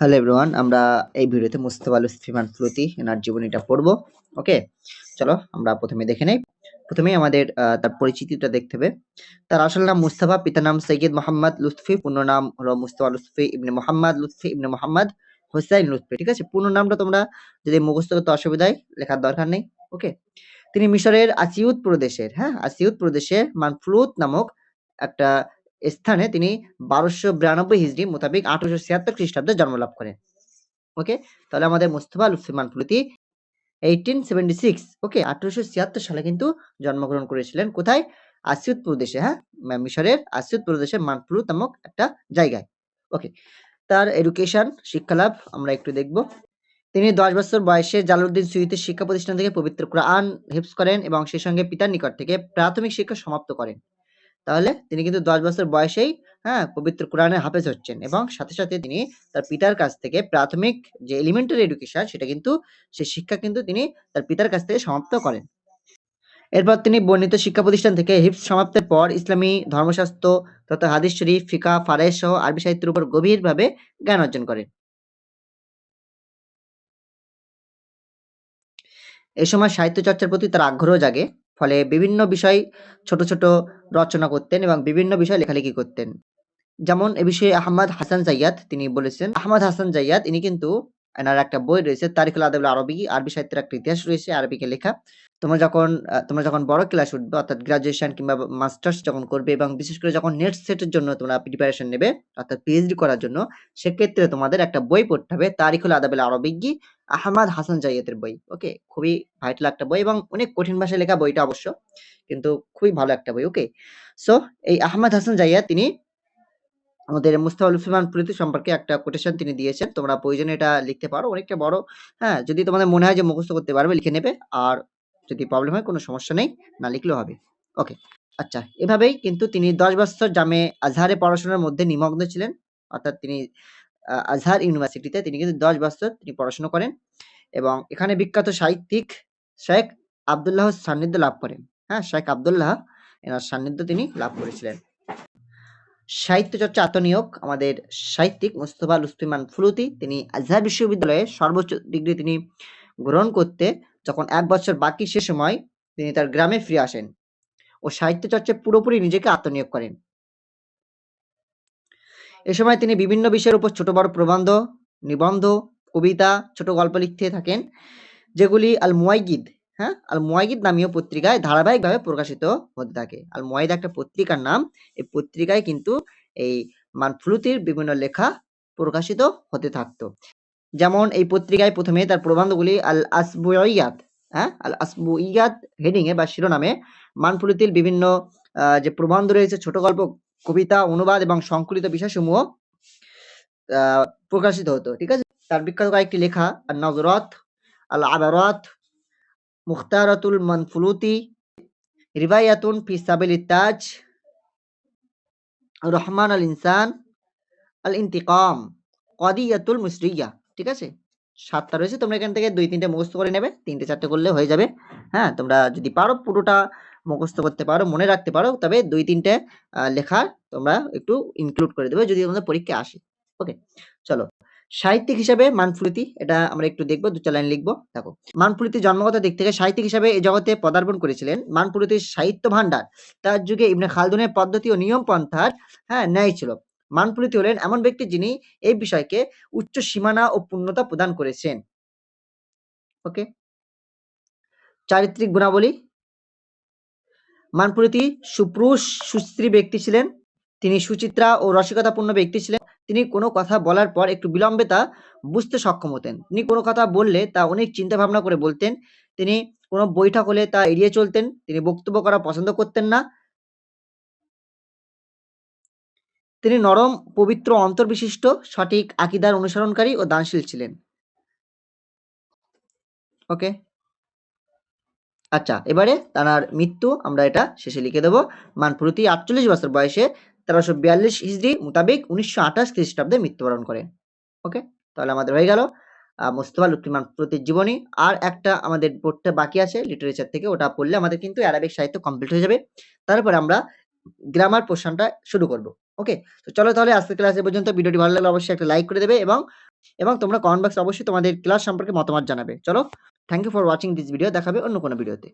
Hello everyone আমরা এই ভিডিওতে মুস্তাফা আল ফিমান ফ্লুতি এনার জীবনীটা পড়ব ওকে চলো আমরা প্রথমে দেখে নেই। প্রথমেই আমাদের তার পরিচিতিটা দেখতে হবে। তার আসল নাম মুস্তাফা, পিতার নাম সৈয়দ মোহাম্মদ লুৎফি, পূর্ণ নাম হলো মুস্তাফা লুৎফি ইবনে মোহাম্মদ, লুৎফি ইবনে মোহাম্মদ হোসাইন লুৎফি, ঠিক আছে? পূর্ণ নামটা তোমরা যদি মুখস্থ করতে অসুবিধায় লেখার দরকার নেই ওকে তিনি মিশরের আসিউদ প্রদেশের হ্যাঁ? আসিউদ প্রদেশের মানফ্লুত নামক একটা স্থানে তিনি বারোশো বিরানব্বই হিজড়ি মোতাবেক আঠারোশো ছিয়াত্তর খ্রিস্টাব্দে জন্মলাভ করেন। ওকে? তাহলে আমাদের Mustafa Lutfi Manfaluti eighteen seventy six okay? আঠারোশো ছিয়াত্তর সালে কিন্তু জন্মগ্রহণ করেছিলেন। কোথায়? আসিউদ প্রদেশে হ্যাঁ? মিশরের আসিউদ প্রদেশে মানফুলুত নামক একটা জায়গায়। ওকে? তার এডুকেশন শিক্ষালাভ আমরা একটু দেখব। তিনি দশ বছর বয়সে জালালউদ্দিন সুইতে শিক্ষা প্রতিষ্ঠান থেকে পবিত্র কোরআন হিফজ করেন এবং সেই সঙ্গে পিতার নিকট থেকে প্রাথমিক শিক্ষা সমাপ্ত করেন। তাহলে তিনি কিন্তু দশ বছর বয়সেই হ্যাঁ পবিত্র কোরআনের হাফেজ হচ্ছেন এবং সাথে সাথে তিনি তার পিতার কাছ থেকে প্রাথমিক যে এলিমেন্টারি এডুকেশন সেটা কিন্তু, সে শিক্ষা কিন্তু তিনি তার পিতার কাছ থেকে সমাপ্ত করেন। এরপর তিনি বর্ণিত শিক্ষা প্রতিষ্ঠান থেকে হিফজ সমাপ্তের পর ইসলামী ধর্মশাস্ত্র তথা হাদিস শরীফ, ফিকা ফারাইজ সহ আরবি সাহিত্যের উপর গভীরভাবে জ্ঞান অর্জন করেন। এ সময় সাহিত্য চর্চার প্রতি তার আগ্রহ জাগে। ফলে বিভিন্ন বিষয় ছোট ছোট রচনা করতেন এবং বিভিন্ন বিষয় লেখালেখি করতেন। যেমন এ বিষয়ে আহমদ হাসান জাইয়াদ তিনি বলেছেন, আহমদ হাসান জাইয়াদ ইনি কিন্তু এনার একটা বই রয়েছে, তারিখুল আদব আরবি আরবি সাহিত্যের একটা ইতিহাস রয়েছে, আরবিকে লেখা। তোমরা যখন তোমরা যখন বড় ক্লাস উঠবে, অর্থাৎ গ্রাজুয়েশন কিংবা মাস্টার্স যখন করবে এবং বিশেষ করে যখন নেট সেটের জন্য তোমরা প্রিপারেশন নেবে, অর্থাৎ পিএইচডি করার জন্য, সেক্ষেত্রে তোমাদের একটা বই পড়তে হবে, তারিখুল আদব আরবিগি আহমদ হাসান জাইয়াদের বই, ওকে? খুবই ভাইটাল একটা বই এবং অনেক কঠিন ভাষায় লেখা বইটা অবশ্য, কিন্তু খুবই ভালো একটা বই, ওকে? সো, এই আহমদ হাসান জাইয়া তিনি আমাদের মুস্তাফা লুফিমান প্রীতি সম্পর্কে একটা কোটেশন তিনি দিয়েছেন, তোমরা প্রয়োজনে এটা লিখতে পারো, অনেকটা বড় হ্যাঁ যদি তোমাদের মনে হয় যে মুখস্থ করতে পারবে, লিখে নেবে, আর যদি প্রবলেম হয়, কোনো সমস্যা নেই, না লিখলেও হবে, ওকে? আচ্ছা এভাবেই কিন্তু তিনি দশ বছর জামে আজহারে পড়াশোনার মধ্যে নিমগ্ন ছিলেন, অর্থাৎ তিনি আজহার ইউনিভার্সিটিতে তিনি কিন্তু দশ বছর তিনি পড়াশোনা করেন এবং এখানে বিখ্যাত সাহিত্যিক শেখ আবদুল্লাহ সান্নিধ্য লাভ করেন। হ্যাঁ শেখ আবদুল্লাহ এনার সান্নিধ্য তিনি লাভ করেছিলেন। সাহিত্য চর্চা আত্মনিয়োগ, আমাদের সাহিত্যিক মুস্তফা লুৎফিমান ফুলুতি, তিনি আজহার বিশ্ববিদ্যালয়ে সর্বোচ্চ ডিগ্রি তিনি গ্রহণ করতে যখন এক বছর বাকি সে সময় তিনি তার গ্রামে ফিরে আসেন ও সাহিত্য চর্চায় পুরোপুরি নিজেকে আত্মনিয়োগ করেন। এ সময় তিনি বিভিন্ন বিষয়ের উপর ছোট বড় প্রবন্ধ, নিবন্ধ, কবিতা, ছোট গল্প লিখতে থাকেন, যেগুলি আল মুয়াইগিদ হ্যাঁ? আল মুয়াইগিদ নামীয় পত্রিকায় ধারাবাহিকভাবে প্রকাশিত হতে থাকে। আল মুয়াইদ একটা পত্রিকার নাম, এই পত্রিকায় কিন্তু এই মানফুলুতির বিভিন্ন লেখা প্রকাশিত হতে থাকতো। যেমন এই পত্রিকায় প্রথমে তার প্রবন্ধগুলি আল আসবুইয়াত হ্যাঁ? আল আসবুইয়াত হেডিং এ বা শিরোনামে মানফুলুতির বিভিন্ন যে প্রবন্ধ রয়েছে, ছোট গল্প কবিতা, অনুবাদ এবং সংকলিত বিষয়সমূহ প্রকাশিত হতো, ঠিক আছে? তার বিখ্যাত কয়েকটি লেখা নজরত আল আবারাত মুখতারাতুল মানফুলুতি, রিবায়াতুন ফি সাবিল রহমান আল ইনসান আল ইন্তিকাম কদিয়াতুল মুসরিয়া, ঠিক আছে? সাতটা রয়েছে, তোমরা এখান থেকে দুই তিনটে মুখস্থ করে নেবে, তিনটে চারটে করলে হয়ে যাবে। হ্যাঁ তোমরা যদি পারো পুরোটা মুখস্থ করতে পারো, মনে রাখতে পারো। তবে দুই, তিনটে লেখা তোমরা একটু ইনক্লুড করে দেবে যদি তোমাদের পরীক্ষা আসে। ওকে চলো। সাহিত্যিক হিসাবে মানফুলিতি এটা আমরা একটু দেখব দু চার লাইন লিখব। দেখো মানফুলিতি জন্মগত দিক থেকে সাহিত্যিক হিসাবে এই জগতে পদার্পণ করেছিলেন। মানফুলিতির সাহিত্য ভান্ডার তার যুগে ইবনে খালদুনের পদ্ধতি ও নিয়ম পন্থার হ্যাঁ ন্যায় ছিল। মানফুলিতি হলেন এমন ব্যক্তি যিনি এই বিষয়কে উচ্চ সীমানা ও পূর্ণতা প্রদান করেছেন। ওকে চারিত্রিক গুণাবলী মানফুলিতি সুপুরুষ সুশ্রী ব্যক্তি ছিলেন। তিনি সুচিত্রা ও রসিকতাপূর্ণ ব্যক্তি ছিলেন। তিনি কোনো কথা বলার পর একটু বিলম্বে তা বুঝতে সক্ষম হতেন। তিনি কোনো কথা বললে তা অনেক চিন্তা ভাবনা করে বলতেন। তিনি কোনো বৈঠক হলে তা এড়িয়ে চলতেন। তিনি বক্তব্য করা পছন্দ করতেন না। তিনি নরম, পবিত্র, অন্তর্বিশিষ্ট, সঠিক, আকিদার অনুসরণকারী ও দানশীল ছিলেন। ওকে। আচ্ছা এবারে তার মৃত্যু, আমরা এটা শেষে লিখে দেবো। মানপুরতি আটচল্লিশ বছর বয়সে তেরোশো বিয়াল্লিশ হিজড়ি মোতাবেক উনিশশো আঠাশ খ্রিস্টাব্দে মৃত্যুবরণ করেন ওকে? তাহলে আমাদের হয়ে গেল। মোস্তফা লুৎফি মানপুরতির জীবনী। আর একটা আমাদের পড়তে বাকি আছে লিটারেচার থেকে, ওটা পড়লে আমাদের কিন্তু অ্যারাবিক সাহিত্য কমপ্লিট হয়ে যাবে। তারপরে আমরা গ্রামার পোর্শনটা শুরু করব। ওকে তো চলো তাহলে আজকের এ পর্যন্ত ভিডিওটি ভালো লাগলে অবশ্যই একটা লাইক করে দেবে এবং এবং তোমরা কমেন্ট বক্সে অবশ্যই তোমাদের ক্লাস সম্পর্কে মতামত জানাবে। চলো, thank you for watching this video. দেখাবে অন্য কোনো ভিডিওতে।